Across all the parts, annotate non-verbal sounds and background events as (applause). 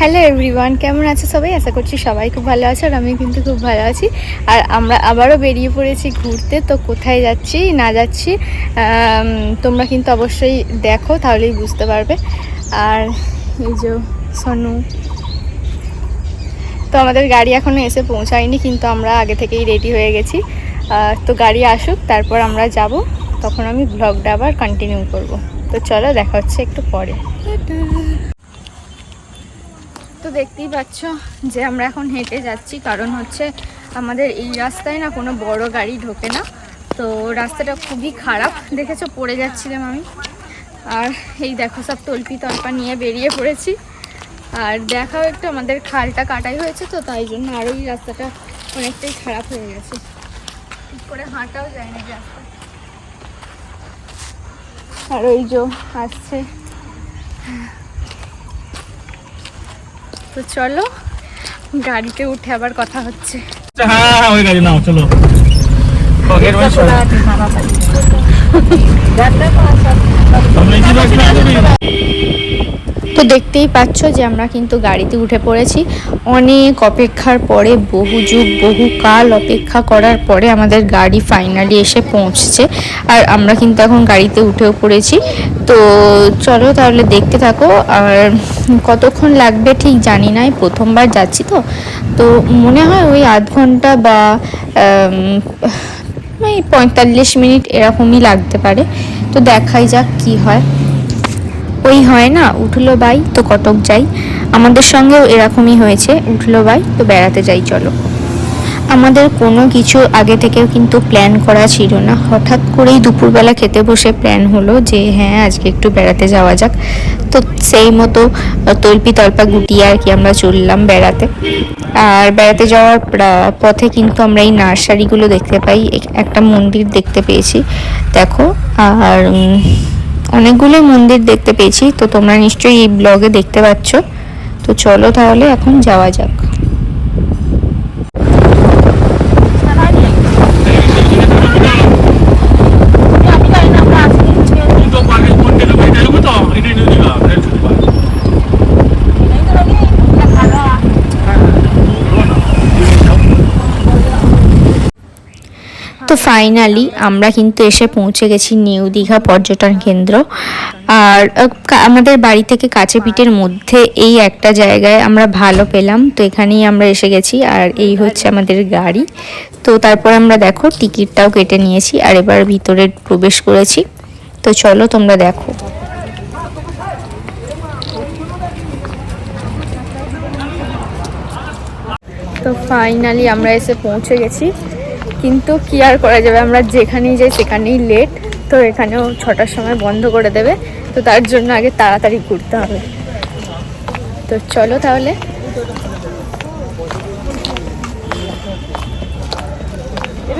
Hello everyone কেমন আছে সবাই? আশা করছি সবাই খুব ভালো আছে আর আমি কিন্তু খুব ভালো আছি। আর আমরা আবারও বেরিয়ে পড়েছি ঘুরতে, তো কোথায় যাচ্ছি, না যাচ্ছি তোমরা কিন্তু অবশ্যই দেখো, তাহলেই বুঝতে পারবে। আর এই যে সনু, তো আমাদের গাড়ি এখনও এসে পৌঁছায়নি, কিন্তু আমরা আগে থেকেই রেডি হয়ে গেছি। তো গাড়ি আসুক, তারপর আমরা যাব, তখন আমি ব্লগটা আবার কন্টিনিউ করব। তো চলো, দেখা হচ্ছে একটু পরে। তো দেখতেই পাচ্ছ যে আমরা এখন হেঁটে যাচ্ছি, কারণ হচ্ছে আমাদের এই রাস্তায় না কোনো বড় গাড়ি ঢোকে না। তো রাস্তাটা খুবই খারাপ, দেখেছ? পড়ে যাচ্ছিলাম আমি। আর এই দেখো, সব তল্পি তল্পা নিয়ে বেরিয়ে পড়েছি। আর দেখাও একটু, আমাদের খালটা কাটাই হয়েছে তো, তাই জন্য আর এই রাস্তাটা অনেকটাই খারাপ হয়ে গেছে। করে হাঁটাও যায় না রাস্তা। আর ওই যে আসছে তো চলো গাড়িতে উঠে আবার কথা হচ্ছে। হ্যাঁ হ্যাঁ ওই গাড়ি নাও চলো। (laughs) দেখতেই পাচ্ছ যে আমরা কিন্তু গাড়িতে উঠে পড়েছি। অনেক অপেক্ষার পরে, বহু যুগ, বহু কাল অপেক্ষা করার পরে আমাদের গাড়ি ফাইনালি এসে পৌঁছছে। আর আমরা কিন্তু এখন গাড়িতে উঠেও পড়েছি। তো চলো তাহলে দেখতে থাকো। আর কতক্ষণ লাগবে ঠিক জানি না প্রথমবার যাচ্ছি তো। তো মনে হয় ওই আধ ঘণ্টা বা পঁয়তাল্লিশ মিনিট এরকমই লাগতে পারে। তো দেখাই যাক কি হয়। ওই হয় না, উঠল বাই, তো কটক যাই। আমাদের সঙ্গেও এরকমই হয়েছে, উঠল বাই, তো বেড়াতে যাই, চলো। আমাদের কোনো কিছু আগে থেকেও কিন্তু প্ল্যান করা ছিল না। হঠাৎ করেই দুপুরবেলা খেতে বসে প্ল্যান হলো যে হ্যাঁ আজকে একটু বেড়াতে যাওয়া যাক। তো সেই মতো তল্পি তল্পা গুটিয়ে আর কি আমরা চললাম বেড়াতে। আর বেড়াতে যাওয়ার পথে কিন্তু আমরা এই নার্সারিগুলো দেখতে পাই। একটা মন্দির দেখতে পেয়েছি, দেখো। আর অনেকগুলো মন্দির দেখতে পেয়েছি, তো তোমরা নিশ্চয়ই এই ব্লগে দেখতে পাচ্ছ। তো চলো তাহলে এখন যাওয়া যাক। তো ফাইনালি আমরা কিন্তু এসে পৌঁছে গেছি নিউ দীঘা পর্যটন কেন্দ্র। আর আমাদের বাড়ি থেকে কাছে পিঠের মধ্যে এই একটা জায়গায় আমরা ভালো পেলাম। তো এখানেই আমরা এসে গেছি আর এই হচ্ছে আমাদের গাড়ি। তো তারপর আমরা দেখো টিকিটটাও কেটে নিয়েছি আর এবার ভিতরে প্রবেশ করেছি। তো চলো তোমরা দেখো। তো ফাইনালি আমরা এসে পৌঁছে গেছি। কিন্তু কি আর করা যাবে? আমরা যেখানেই যাই সেখানেই লেট তো এখানেও ছটার সময় বন্ধ করে দেবে। তো তার জন্য আগে তাড়াতাড়ি ঘুরতে হবে। তো চলো তাহলে। আর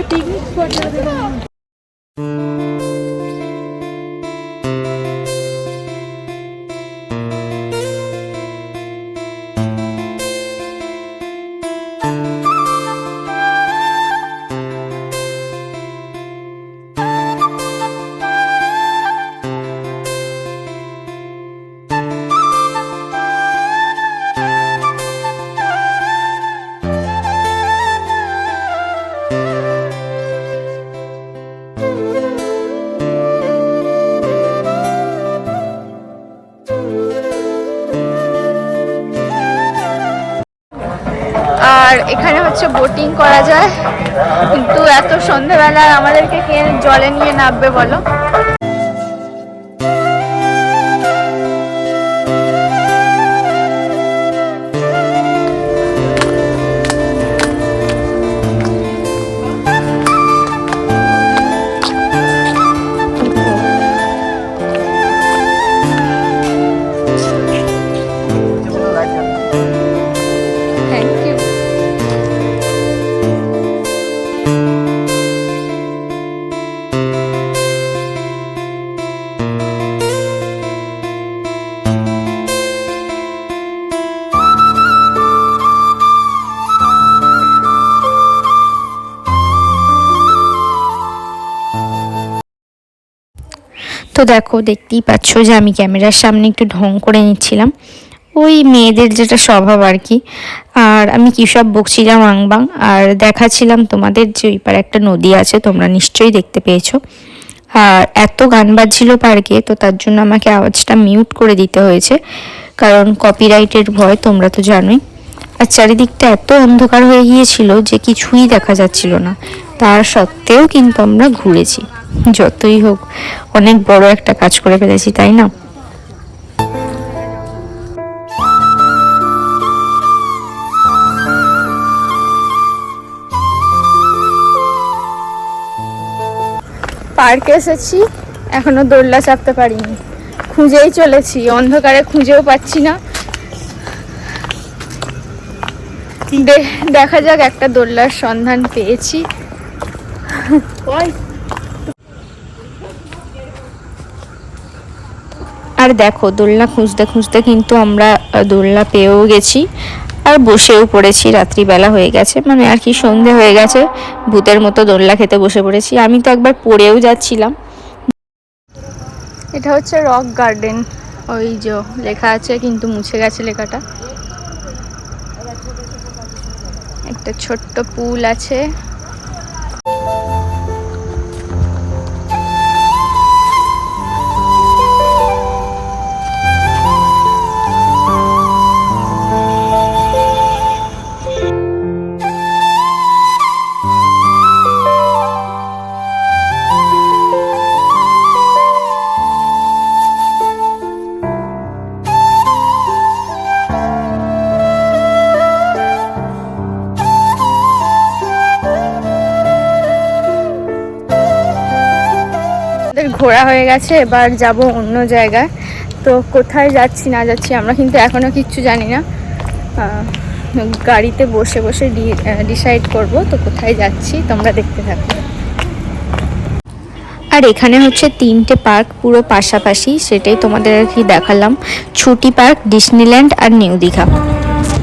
এখানে হচ্ছে বোটিং করা যায়। কিন্তু এত সন্ধেবেলা আমাদেরকে কে জলে নিয়ে নামবে বলো? তো দেখো, দেখতেই পাচ্ছ যে আমি ক্যামেরার সামনে একটু ঢং করে নিচ্ছিলাম। ওই মেয়েদের যেটা স্বভাব আর কি। আর আমি কী সব বকছিলাম আংবাং। আর দেখাচ্ছিলাম তোমাদের যে ওই পারে একটা নদী আছে, তোমরা নিশ্চয়ই দেখতে পেয়েছ। আর এত গান বাজছিল পার্কে, তো তার জন্য আমাকে আওয়াজটা মিউট করে দিতে হয়েছে। কারণ কপিরাইটের ভয় তোমরা তো জানোই। আর চারিদিকটা এত অন্ধকার হয়ে গিয়েছিল যে কিছুই দেখা যাচ্ছিল না। তার সত্ত্বেও কিন্তু আমরা ঘুরেছি। যতই হোক, অনেক বড় একটা কাজ করে ফেলেছি, তাই না? পার্কে এসেছি, এখনও দোলনা চাপতে পারিনি। খুঁজেই চলেছি, অন্ধকারে খুঁজেও পাচ্ছি না। দেখা যাক একটা দোলনার সন্ধান পেয়েছি। আর দেখো, দোলনা খুঁজতে খুঁজতে কিন্তু আমরা দোলনা পেয়েও গেছি আর বসেও পড়েছি। রাত্রিবেলা হয়ে গেছে মানে আর কি সন্ধে হয়ে গেছে, ভূতের মতো দোলনা খেতে বসে পড়েছি। আমি তো একবার পড়েও যাচ্ছিলাম। এটা হচ্ছে রক গার্ডেন, ওই যে লেখা আছে, কিন্তু মুছে গেছে লেখাটা। একটা ছোট্ট পুল আছে ঘোরা হয়ে গেছে, এবার যাব অন্য জায়গায়। তো কোথায় যাচ্ছি না যাচ্ছি আমরা কিন্তু এখনও কিচ্ছু জানি না। গাড়িতে বসে বসে ডিসাইড করব তো কোথায় যাচ্ছি, তোমরা দেখতে থাকো। আর এখানে হচ্ছে তিনটে পার্ক পুরো পাশাপাশি, সেটাই তোমাদের আর কি দেখালাম। ছুটি পার্ক ডিসনিল্যান্ড আর নিউ দীঘা।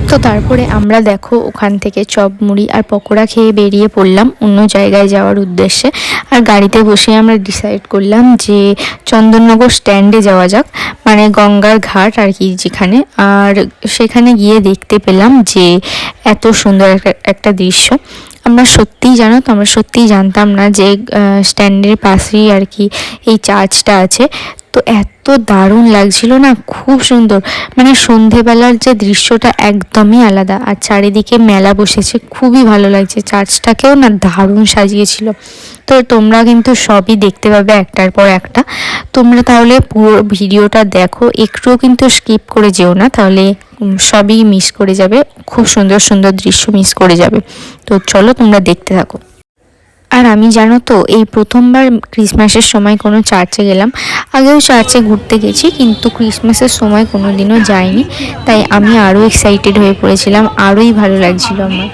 তো তারপরে আমরা দেখো ওখান থেকে চপ, মুড়ি আর পকোড়া খেয়ে বেরিয়ে পড়লাম অন্য জায়গায় যাওয়ার উদ্দেশ্যে। আর গাড়িতে বসে আমরা ডিসাইড করলাম যে চন্দননগর স্ট্যান্ডে যাওয়া যাক মানে গঙ্গার ঘাট আর কি যেখানে। আর সেখানে গিয়ে দেখতে পেলাম যে এত সুন্দর একটা- দৃশ্য। আমরা সত্যিই জানো তো, আমরা সত্যিই জানতাম না যে স্ট্যান্ডের পাশেই আর কি এই চার্চটা আছে। তো এত দারুণ লাগছিল না? খুব সুন্দর। মানে সন্ধেবেলার যে দৃশ্যটা একদমই আলাদা। আর চারিদিকে মেলা বসেছে, খুবই ভালো লাগছে। চার্চটাকেও না দারুণ সাজিয়েছিল। তো তোমরা কিন্তু সবই দেখতে পাবে একটার পর একটা। তোমরা তাহলে পুরো ভিডিওটা দেখো। একটুও কিন্তু স্কিপ করে যেও না। তাহলে সবই মিস করে যাবে। খুব সুন্দর সুন্দর দৃশ্য মিস করে যাবে। তো চলো তোমরা দেখতে থাকো। আর আমি জানো তো, এই প্রথমবার ক্রিসমাসের সময় কোনো চার্চে গেলাম। আগেও চার্চে ঘুরতে গেছি, কিন্তু ক্রিসমাসের সময় কোনো দিনও যাইনি। তাই আমি আরও এক্সাইটেড হয়ে পড়েছিলাম, আরোই ভালো লাগছিল আমার।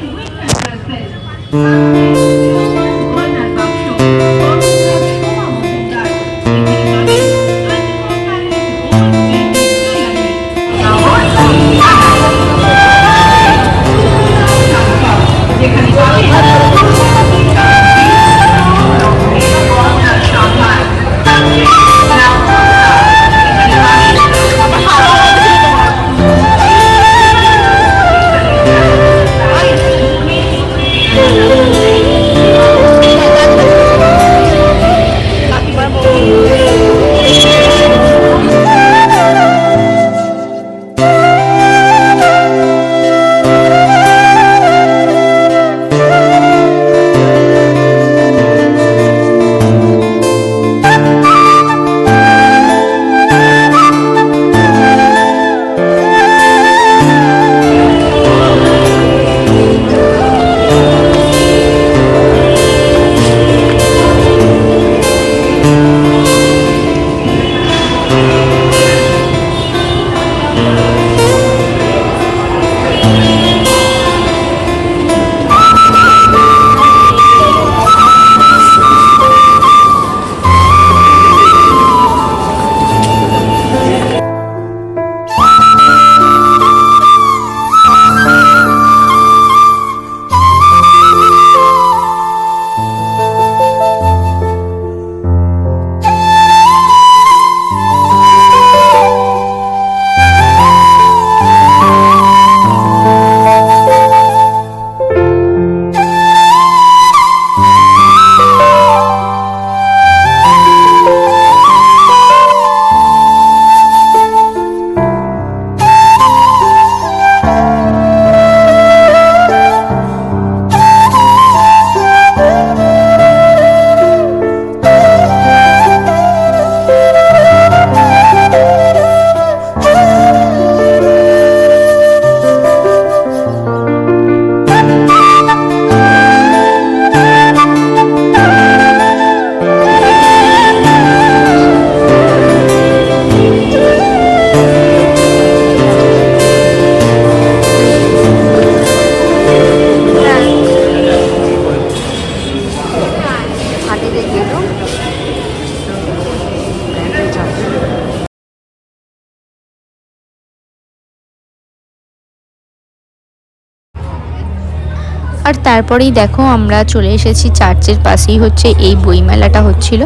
আর তারপরেই দেখো আমরা চলে এসেছি চার্চের পাশেই হচ্ছে এই বইমেলাটা হচ্ছিল।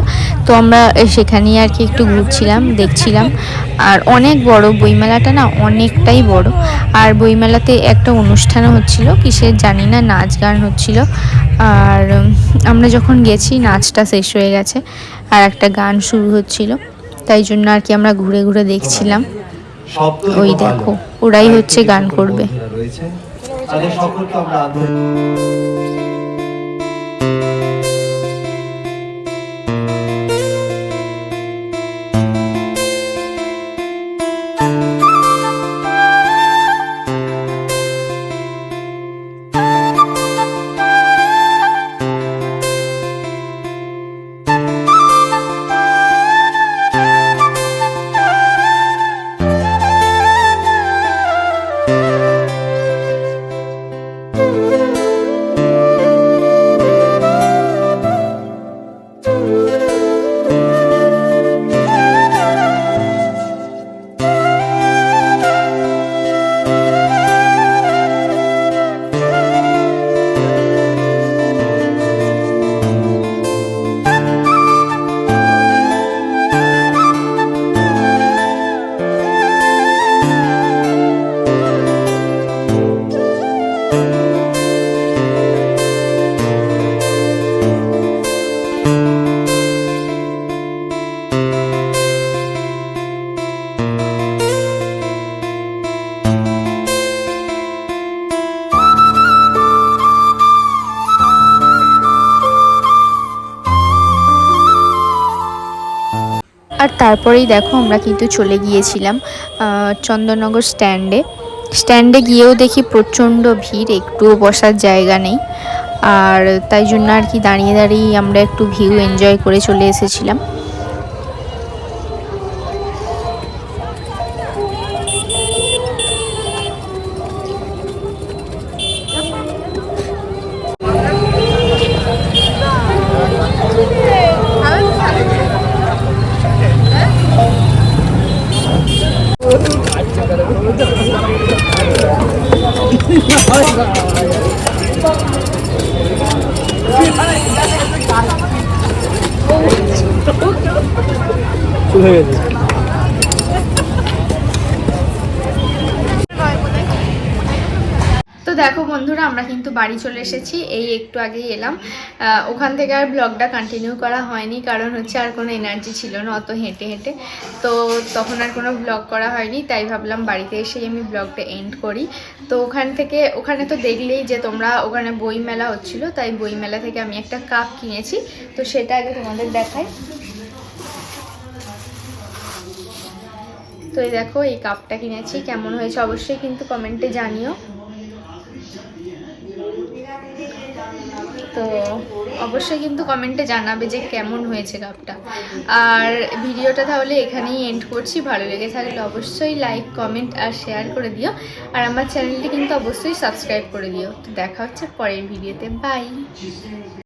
তো আমরা সেখানেই আর কি একটু ঘুরছিলাম দেখছিলাম। আর অনেক বড় বইমেলাটা না অনেকটাই বড়। আর বইমেলাতে একটা অনুষ্ঠানও হচ্ছিল কিসের জানি না নাচ গান হচ্ছিল। আর আমরা যখন গেছি নাচটা শেষ হয়ে গেছে আর একটা গান শুরু হচ্ছিল। তাই জন্য আর কি আমরা ঘুরে ঘুরে দেখছিলাম। ওই দেখো, ওরাই হচ্ছে গান করবে। তাদের সকলকে আমরা আন্তরিক আর তারপরেই দেখো আমরা কিন্তু চলে গিয়েছিলাম চন্দননগর স্ট্যান্ডে স্ট্যান্ডে গিয়েও দেখি প্রচণ্ড ভিড়, একটুও বসার জায়গা নেই। আর তাই জন্য আর কি দাঁড়িয়ে দাঁড়িয়ে আমরা একটু ভিউ এনজয় করে চলে এসেছিলাম। তো দেখো বন্ধুরা, আমরা কিন্তু বাড়ি চলে এসেছি। এই একটু আগেই এলাম। ওখান থেকে আর ব্লগটা কন্টিনিউ করা হয়নি, কারণ হচ্ছে আর কোনো এনার্জি ছিল না অত হেঁটে হেঁটে। তো তখন আর কোনো ব্লগ করা হয়নি, তাই ভাবলাম বাড়িতে এসেই আমি ব্লগটা এন্ড করি। তো ওখান থেকে, ওখানে তো দেখলেই যে তোমরা, ওখানে বই মেলা হচ্ছিল, তাই বই মেলা থেকে আমি একটা কাপ কিনেছি। তো সেটা আগে তোমাদের দেখাই। তো এই দেখো, এই কাপটা কিনেছি। কেমন হয়েছে অবশ্যই কিন্তু কমেন্টে জানিও। তো অবশ্যই কিন্তু কমেন্টে জানাবে যে কেমন হয়েছে কাপটা। আর ভিডিওটা তাহলে এখানেই এন্ড করছি। ভালো লেগে থাকলে অবশ্যই লাইক কমেন্ট আর শেয়ার করে দিও। আর আমার চ্যানেলটি কিন্তু অবশ্যই সাবস্ক্রাইব করে দিও। তো দেখা হচ্ছে পরের ভিডিওতে বাই